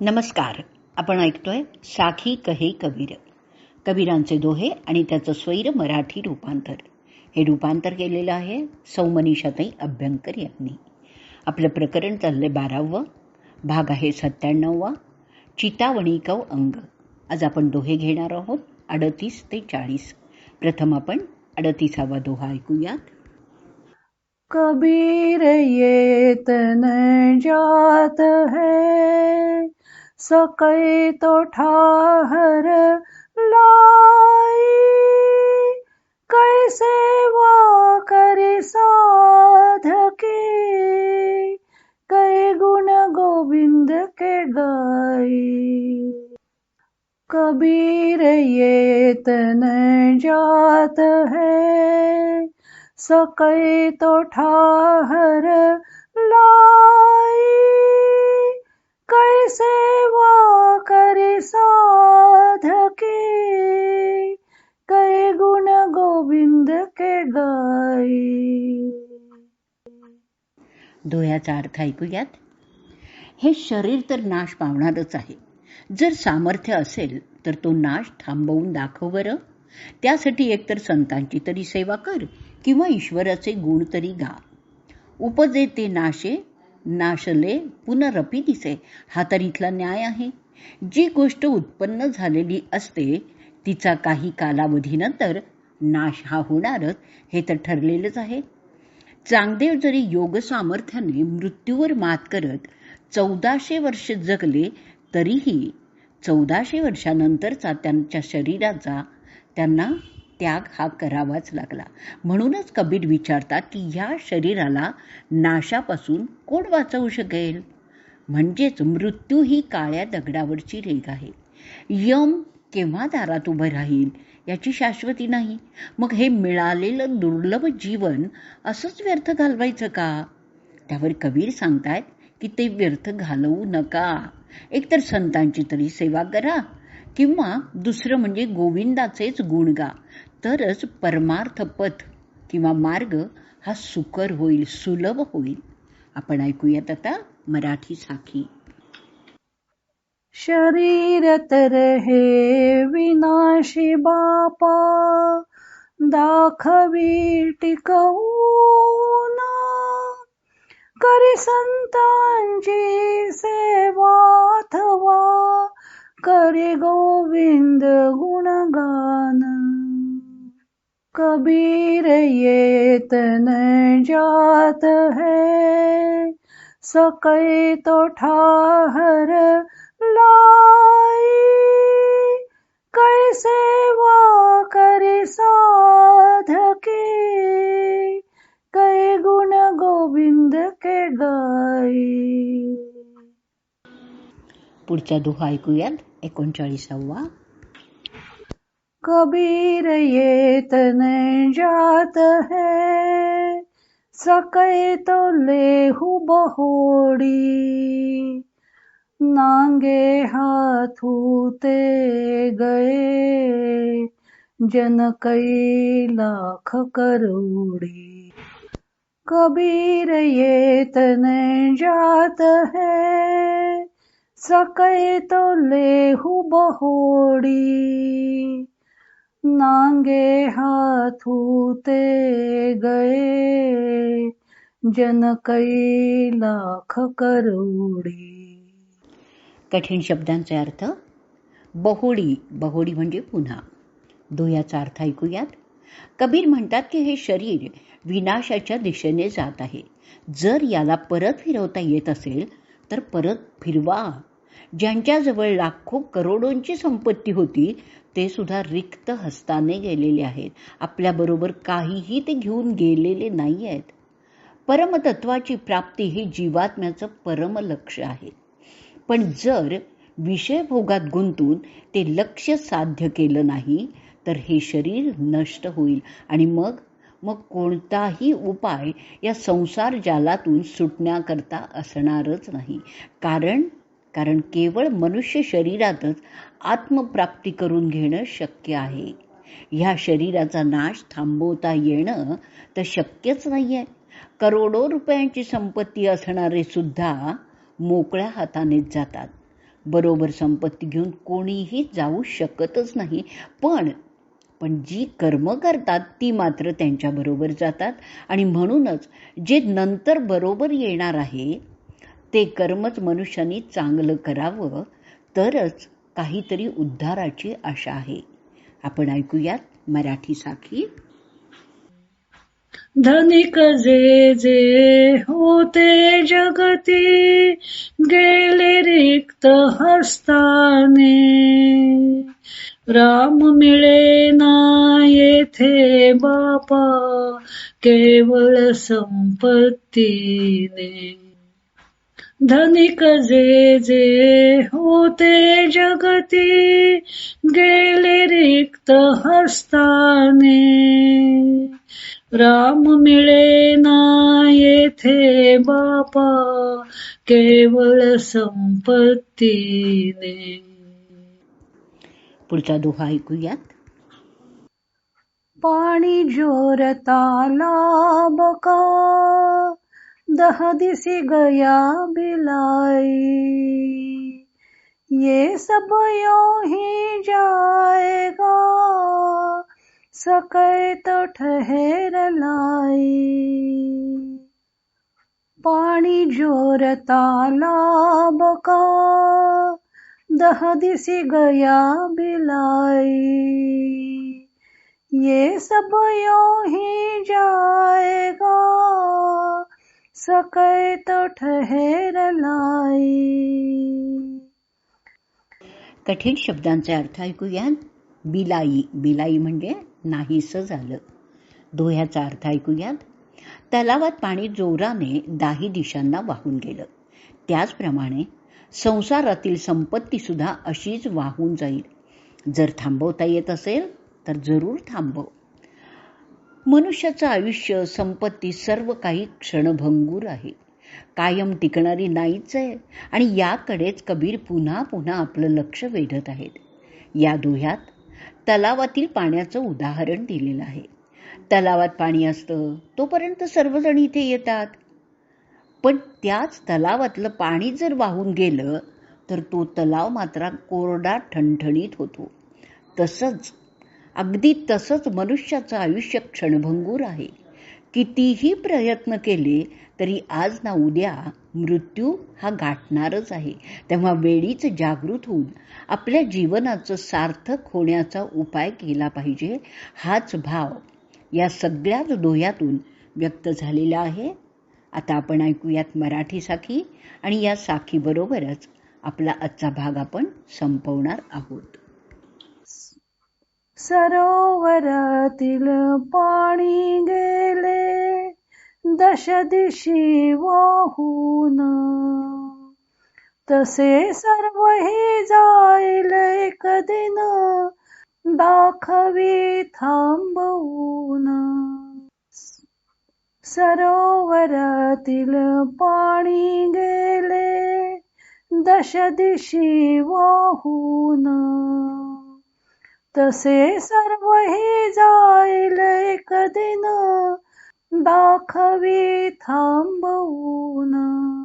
नमस्कार. आपण ऐकतोय साखी कहे कबीर. कबीरांचे दोहे आणि त्याचं स्वैर मराठी रूपांतर. हे रूपांतर केलेलं आहे सौमनीषाताई अभ्यंकर यांनी. आपलं प्रकरण चाललंय बारावं. भाग आहे सत्त्याण्णववा. चितावणीकव अंग. आज आपण दोहे घेणार आहोत अडतीस ते चाळीस. प्रथम आपण अडतीसावा दोहा ऐकूयात. कबीर येतन जात है. सकै तो ठाहर लाई। कैसे वा करि साधके? कै गुण गोविंद के गाई। कबीर ये तन जात है। सकै तो ठाहर लाई। सेवा करे साधकी साधके कै गुण गोविंद के गाई. दोह्याचा अर्थ ऐकूयात? हे शरीर तर नाश पावणारच आहे. जर सामर्थ्य असेल तर तो नाश थांबवून दाखव बरं. त्यासाठी एकतर संतांची तरी सेवा कर किंवा ईश्वराचे गुण तरी गा उपजे ते नाशे नाशले पुनरपी दिसे. हा तर इथला न्याय आहे. जी गोष्ट उत्पन्न झालेली असते तिचा काही कालावधीनंतर नाश हा होणारच हे तर ठरलेलंच आहे. चांगदेव जरी योग सामर्थ्याने मृत्यूवर मात करत चौदाशे वर्ष जगले तरीही चौदाशे वर्षानंतरचा त्यांच्या शरीराचा त्यांना त्याग हा करावाच लागला. म्हणूनच कबीर विचारतात की या शरीराला नाशापासून कोण वाचवू शकेल? म्हणजेच मृत्यू ही काळ्या दगडावरची रेग आहे. यम केव्हा दारात उभं राहील याची शाश्वती नाही. मग हे मिळालेलं दुर्लभ जीवन असंच व्यर्थ घालवायचं का? त्यावर कबीर सांगतायत की ते व्यर्थ घालवू नका. एकतर संतांची तरी सेवा करा किंवा दुसरं म्हणजे गोविंदाचेच गुण गा. तरच परमार्थ पथ किंवा मार्ग हा सुकर होईल सुलभ होईल. आपण ऐकूयात आता मराठी साखी शरीर तर हे विनाशी बापा दाखवी टिकवून. करी संतांची सेवा अथवा करी गोविंद गुणगा कबीर ये तन जात है। सकै तो ठाहर लाई। कैसे वा करि साधके। कै गुण गोविंद के गाई। पुढचा दोहा ऐकूयात एकोणचाळीसावा कबीर ये तन जात है। सकै तो लेहू बहोड़ी। नांगे हाथूते गए। जन कई लाख करोड़ी। कबीर ये तने जात है। सकै तो लेहू बहोड़ी। नांगे हाथू ते गए जन कई लाख करोड़ी कठीण शब्दांचे अर्थ बहोडी बहुडी म्हणजे पुन्हा. दोह्याचा अर्थ ऐकूयात. कबीर म्हणतात की हे शरीर विनाशाच्या दिशेने जात आहे. जर याला परत फिरवता येत असेल तर परत फिरवा. ज्यांच्याजवळ लाखो करोडोंची संपत्ती होती ते सुद्धा रिक्त हस्ताने गेलेले आहेत. आपल्याबरोबर काहीही ते घेऊन गेलेले नाही आहेत परमतत्वाची प्राप्ती ही जीवात्म्याचं परम लक्ष आहे. पण जर विषयभोगात गुंतून ते लक्ष साध्य केलं नाही तर हे शरीर नष्ट होईल. आणि मग? मग कोणताही उपाय या संसार जालातून सुटण्याकरता असणारच नाही. कारण कारण केवळ मनुष्य शरीरातच आत्मप्राप्ती करून घेणं शक्य आहे. ह्या शरीराचा नाश थांबवता येणं तर शक्यच नाही आहे करोडो रुपयांची संपत्ती असणारे सुद्धा मोकळ्या हातानेच जातात. बरोबर संपत्ती घेऊन कोणीही जाऊ शकतच नाही पण पण जी कर्म करतात ती मात्र त्यांच्याबरोबर जातात. आणि म्हणूनच जे नंतर बरोबर येणार आहे ते कर्मच मनुष्याने चांगलं करावं तरच काहीतरी उद्धाराची आशा आहे. आपण ऐकूयात मराठी साखी धनिक जे जे होते जगती गेले रिक्त हस्ताने. राम मिळे ना येथे बापा केवळ संपत्तीने. धनिक जे जे होते जगती गेले रिक्त हस्ताने. राम मिळे ना येथे बापा केवळ संपत्तीने. पुढचा दोहा ऐकूयात. पाणी जोरता लाबका दह दिसी गया बिलाई। ये सब यो ही जाएगा सकै तो ठहर लाई। पाणी जोरता लाबका दह दिसी गया बिलाई। ये सब यो ही जाएगा सकै तो ठहेर लाई. कठीण शब्दांचे अर्थ ऐकूया बिलाई बिलाई म्हणजे नाहीस झालं. दोह्याचा अर्थ ऐकूयात. तलावात पाणी जोराने दाही दिशांना वाहून गेलं. त्याचप्रमाणे संसारातील संपत्ती सुद्धा अशीच वाहून जाईल. जर थांबवता येत असेल तर जरूर थांबव. मनुष्याचं आयुष्य संपत्ती सर्व काही क्षणभंगूर आहे. कायम टिकणारी नाहीच आहे आणि याकडेच कबीर पुन्हा पुन्हा आपलं लक्ष वेधत आहेत. या दोह्यात तलावातील पाण्याचं उदाहरण दिलेलं आहे. तलावात पाणी असतं तोपर्यंत सर्वजण इथे येतात. पण त्याच तलावातलं पाणी जर वाहून गेलं तर तो तलाव मात्र कोरडा ठणठणीत होतो. तसंच अगदी तसंच मनुष्याचं आयुष्य क्षणभंगूर आहे. कितीही प्रयत्न केले तरी आज ना उद्या मृत्यू हा गाठणारच आहे. तेव्हा वेळीच जागृत होऊन आपल्या जीवनाचं सार्थक होण्याचा उपाय केला पाहिजे हाच भाव या सगळ्याच दोह्यातून व्यक्त झालेला आहे. आता आपण ऐकूयात मराठी साखी आणि या साखीबरोबरच आपला आजचा भाग आपण संपवणार आहोत. सरोवरातील पाणी गेले दश दिशी वाहून. तसे सर्वही जाईल एक दिन दाखवी थांबवून. सरोवरातील पाणी गेले दश दिशी वाहून. तसे सर्व हे जाईल एक दिन. दाखवी थांबवून.